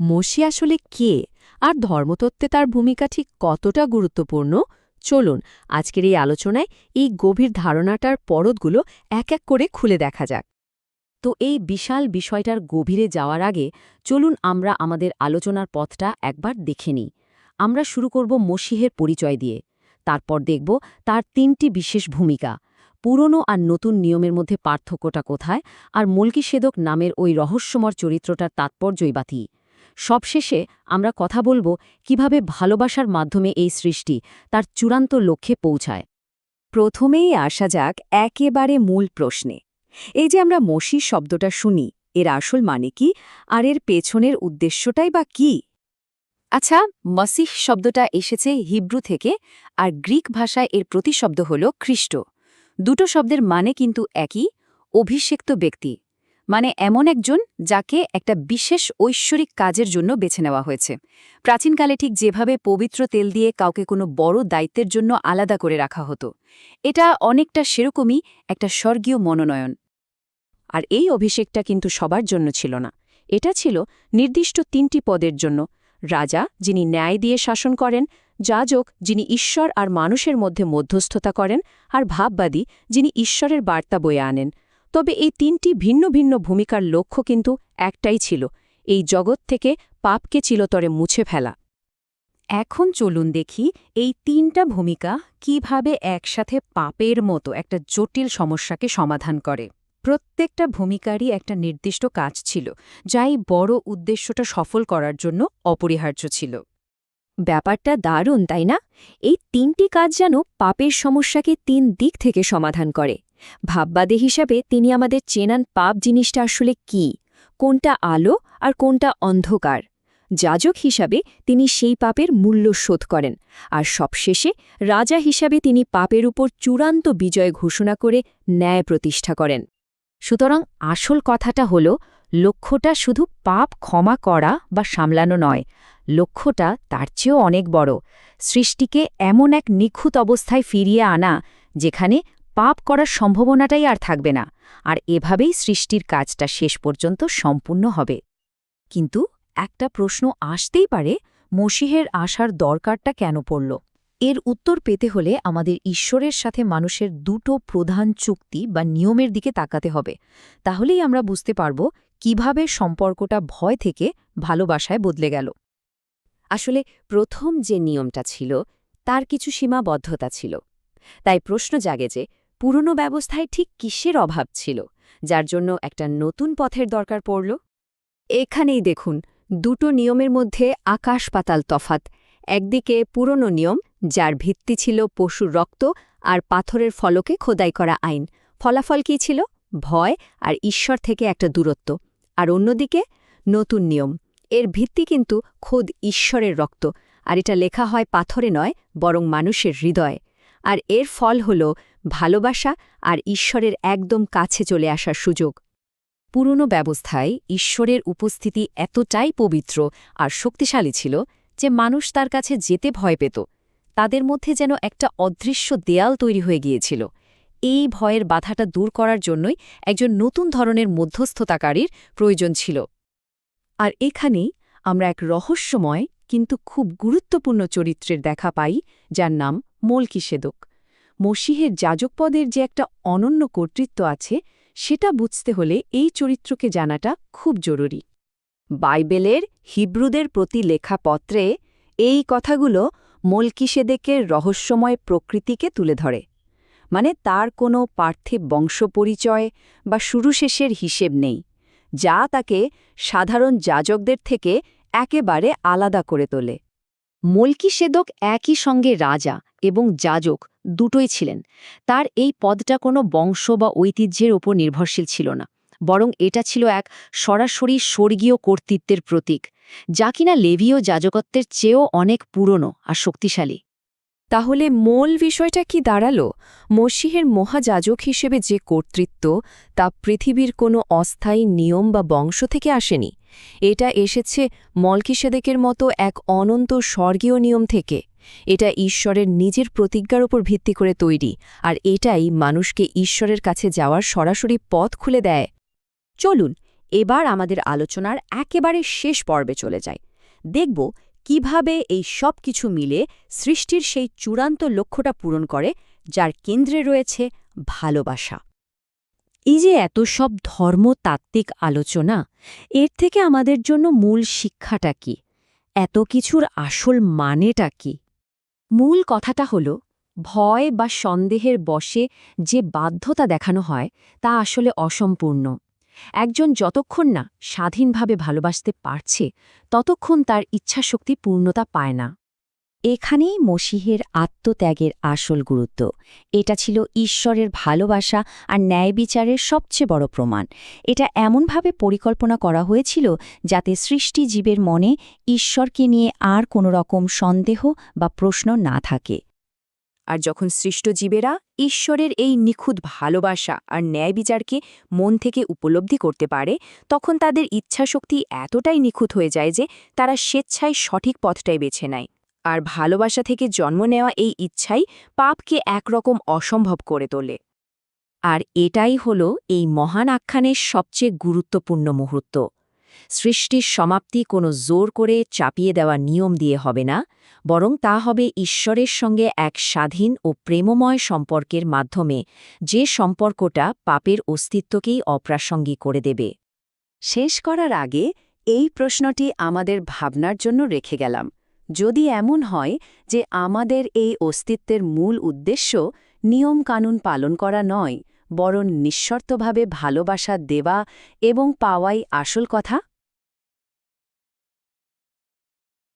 মসি আসলে কে? আর ধর্মতত্ত্বে তার ভূমিকা ঠিক কতটা গুরুত্বপূর্ণ? চলুন, আজকের এই আলোচনায় এই গভীর ধারণাটার পরতগুলো এক এক করে খুলে দেখা যাক। তো এই বিশাল বিষয়টার গভীরে যাওয়ার আগে চলুন আমরা আমাদের আলোচনার পথটা একবার দেখে নিই। আমরা শুরু করব মসিহের পরিচয় দিয়ে। তারপর দেখব তার তিনটি বিশেষ ভূমিকা। পুরনো আর নতুন নিয়মের মধ্যে পার্থক্যটা কোথায়? আর মলকিসেদক নামের ওই রহস্যময় চরিত্রটার তাৎপর্যই বাতি সবশেষে আমরা কথা বলব কীভাবে ভালোবাসার মাধ্যমে এই সৃষ্টি তার চূড়ান্ত লক্ষ্যে পৌঁছায়। প্রথমেই আসা যাক একেবারে মূল প্রশ্নে। এই যে আমরা মসি শব্দটা শুনি, এর আসল মানে কি আর এর পেছনের উদ্দেশ্যটাই বা কি? আচ্ছা মসিহ শব্দটা এসেছে হিব্রু থেকে আর গ্রিক ভাষায় এর প্রতিশব্দ হল খ্রিস্ট দুটো শব্দের মানে কিন্তু একই, অভিষেক্ত ব্যক্তি। মানে এমন একজন যাকে একটা বিশেষ ঐশ্বরিক কাজের জন্য বেছে নেওয়া হয়েছে। প্রাচীনকালে ঠিক যেভাবে পবিত্র তেল দিয়ে কাউকে কোনো বড় দায়িত্বের জন্য আলাদা করে রাখা হতো, এটা অনেকটা সেরকমই একটা স্বর্গীয় মনোনয়ন। আর এই অভিষেকটা কিন্তু সবার জন্য ছিল না। এটা ছিল নির্দিষ্ট তিনটি পদের জন্য, রাজা যিনি ন্যায় দিয়ে শাসন করেন, যাজক যিনি ঈশ্বর আর মানুষের মধ্যে মধ্যস্থতা করেন, আর ভাববাদী যিনি ঈশ্বরের বার্তা বয়ে আনেন। তবে এই তিনটি ভিন্ন ভিন্ন ভূমিকার লক্ষ্য কিন্তু একটাই ছিল, এই জগৎ থেকে পাপকে চিলতরে মুছে ফেলা। এখন চলুন দেখি এই তিনটা ভূমিকা কীভাবে একসাথে পাপের মতো একটা জটিল সমস্যাকে সমাধান করে। প্রত্যেকটা ভূমিকারই একটা নির্দিষ্ট কাজ ছিল যাই বড় উদ্দেশ্যটা সফল করার জন্য অপরিহার্য ছিল। ব্যাপারটা দারুণ, তাই না? এই তিনটি কাজ যেন পাপের সমস্যাকে তিন দিক থেকে সমাধান করে। ভাববাদী হিসাবে তিনি আমাদের চেনান পাপ জিনিসটা আসলে কি? কোনটা আলো আর কোনটা অন্ধকার? যাজক হিসাবে তিনি সেই পাপের মূল্য শোধ করেন। আর সবশেষে রাজা হিসাবে তিনি পাপের উপর চূড়ান্ত বিজয় ঘোষণা করে ন্যায় প্রতিষ্ঠা করেন। সুতরাং আসল কথাটা হল, লক্ষ্যটা শুধু পাপ ক্ষমা করা বা সামলানো নয়, লক্ষ্যটা তার চেয়েও অনেক বড়। সৃষ্টিকে এমন এক নিখুঁত অবস্থায় ফিরিয়ে আনা, যেখানে পাপ করার সম্ভাবনাটাই আর থাকবে না, আর এভাবেই সৃষ্টির কাজটা শেষ পর্যন্ত সম্পূর্ণ হবে। কিন্তু একটা প্রশ্ন আসতেই পারে, মসিহের আসার দরকারটা কেন পড়ল? এর উত্তর পেতে হলে আমাদের ঈশ্বরের সাথে মানুষের দুটো প্রধান চুক্তি বা নিয়মের দিকে তাকাতে হবে। তাহলেই আমরা বুঝতে পারব কীভাবে সম্পর্কটা ভয় থেকে ভালোবাসায় বদলে গেল। আসলে প্রথম যে নিয়মটা ছিল, তার কিছু সীমাবদ্ধতা ছিল। তাই প্রশ্ন জাগে যে পুরনো ব্যবস্থায় ঠিক কিসের অভাব ছিল, যার জন্য একটা নতুন পথের দরকার পড়ল? এখানেই দেখুন, দুটো নিয়মের মধ্যে আকাশ পাতাল তফাত একদিকে পুরনো নিয়ম, যার ভিত্তি ছিল পশুর রক্ত আর পাথরের ফলকে খোদাই করা আইন, ফলাফল কী ছিল? ভয় আর ঈশ্বর থেকে একটা দূরত্ব, আর অন্যদিকে নতুন নিয়ম, এর ভিত্তি কিন্তু খোদ ঈশ্বরের রক্ত, আর এটা লেখা হয় পাথরে নয়, বরং মানুষের হৃদয়। আর এর ফল হল ভালোবাসা আর ঈশ্বরের একদম কাছে চলে আসার সুযোগ। পুরনো ব্যবস্থায় ঈশ্বরের উপস্থিতি এতটাই পবিত্র আর শক্তিশালী ছিল যে মানুষ তার কাছে যেতে ভয় পেত। তাদের মধ্যে যেন একটা অদৃশ্য দেয়াল তৈরি হয়ে গিয়েছিল। এই ভয়ের বাধাটা দূর করার জন্যই একজন নতুন ধরনের মধ্যস্থতাকারীর প্রয়োজন ছিল। আর এখানেই আমরা এক রহস্যময় কিন্তু খুব গুরুত্বপূর্ণ চরিত্রের দেখা পাই, যার নাম মলকিসেদক মসিহের যাজকপদের যে একটা অনন্য কর্তৃত্ব আছে, সেটা বুঝতে হলে এই চরিত্রকে জানাটা খুব জরুরি। বাইবেলের হিব্রুদের প্রতি লেখা পত্রে এই কথাগুলো মলকিসেদেকের রহস্যময় প্রকৃতিকে তুলে ধরে। মানে তার কোনো পার্থিব বংশপরিচয় বা শুরুশেষের হিসেব নেই, যা তাকে সাধারণ যাজকদের থেকে একেবারে আলাদা করে তোলে। মলকিসেদক একই সঙ্গে রাজা এবং যাজক দুটোই ছিলেন। তার এই পদটা কোনো বংশ বা ঐতিহ্যের ওপর নির্ভরশীল ছিল না, বরং এটা ছিল এক সরাসরি স্বর্গীয় কর্তৃত্বের প্রতীক, যা কিনা লেভীয় যাজকত্বের চেয়েও অনেক পুরনো আর শক্তিশালী। তাহলে মূল বিষয়টা কি দাঁড়াল? মসিহের মহাযাজক হিসেবে যে কর্তৃত্ব, তা পৃথিবীর কোনো অস্থায়ী নিয়ম বা বংশ থেকে আসেনি? এটা এসেছে মলকিসেদেকের মতো এক অনন্ত স্বর্গীয় নিয়ম থেকে। এটা ঈশ্বরের নিজের প্রতিজ্ঞার উপর ভিত্তি করে তৈরি, আর এটাই মানুষকে ঈশ্বরের কাছে যাওয়ার সরাসরি পথ খুলে দেয়। চলুন, এবার আমাদের আলোচনার একেবারে শেষ পর্বে চলে যায় দেখব কীভাবে এই সব কিছু মিলে সৃষ্টির সেই চূড়ান্ত লক্ষ্যটা পূরণ করে, যার কেন্দ্রে রয়েছে ভালোবাসা। এই যে এত সব ধর্মতাত্ত্বিক আলোচনা, এর থেকে আমাদের জন্য মূল শিক্ষাটা কি? এত কিছুর আসল মানেটা কি? মূল কথাটা হল, ভয় বা সন্দেহের বশে যে বাধ্যতা দেখানো হয়, তা আসলে অসম্পূর্ণ। একজন যতক্ষণ না স্বাধীনভাবে ভালোবাসতে পারছে, ততক্ষণ তার ইচ্ছাশক্তি পূর্ণতা পায় না। এখানেই মসিহের আত্মত্যাগের আসল গুরুত্ব। এটা ছিল ঈশ্বরের ভালোবাসা আর ন্যায় বিচারের সবচেয়ে বড় প্রমাণ। এটা এমনভাবে পরিকল্পনা করা হয়েছিল যাতে সৃষ্টি জীবের মনে ঈশ্বরকে নিয়ে আর কোনো রকম সন্দেহ বা প্রশ্ন না থাকে। আর যখন সৃষ্ট জীবেরা ঈশ্বরের এই নিখুঁত ভালোবাসা আর ন্যায় বিচারকে মন থেকে উপলব্ধি করতে পারে, তখন তাদের ইচ্ছাশক্তি এতটাই নিখুঁত হয়ে যায় যে তারা স্বেচ্ছায় সঠিক পথটাই বেছে নেয়। আর ভালোবাসা থেকে জন্ম নেওয়া এই ইচ্ছাই পাপকে একরকম অসম্ভব করে তোলে। আর এটাই হল এই মহান আখ্যানের সবচেয়ে গুরুত্বপূর্ণ মুহূর্ত। সৃষ্টির সমাপ্তি কোনো জোর করে চাপিয়ে দেওয়া নিয়ম দিয়ে হবে না, বরং তা হবে ঈশ্বরের সঙ্গে এক স্বাধীন ও প্রেমময় সম্পর্কের মাধ্যমে, যে সম্পর্কটা পাপের অস্তিত্বকেই অপ্রাসঙ্গিক করে দেবে। শেষ করার আগে এই প্রশ্নটি আমাদের ভাবনার জন্য রেখে গেলাম। যদি এমন হয় যে আমাদের এই অস্তিত্বের মূল উদ্দেশ্য নিয়মকানুন পালন করা নয়, বরং নিঃশর্তভাবে ভালোবাসা দেওয়া এবং পাওয়াই আসল কথা?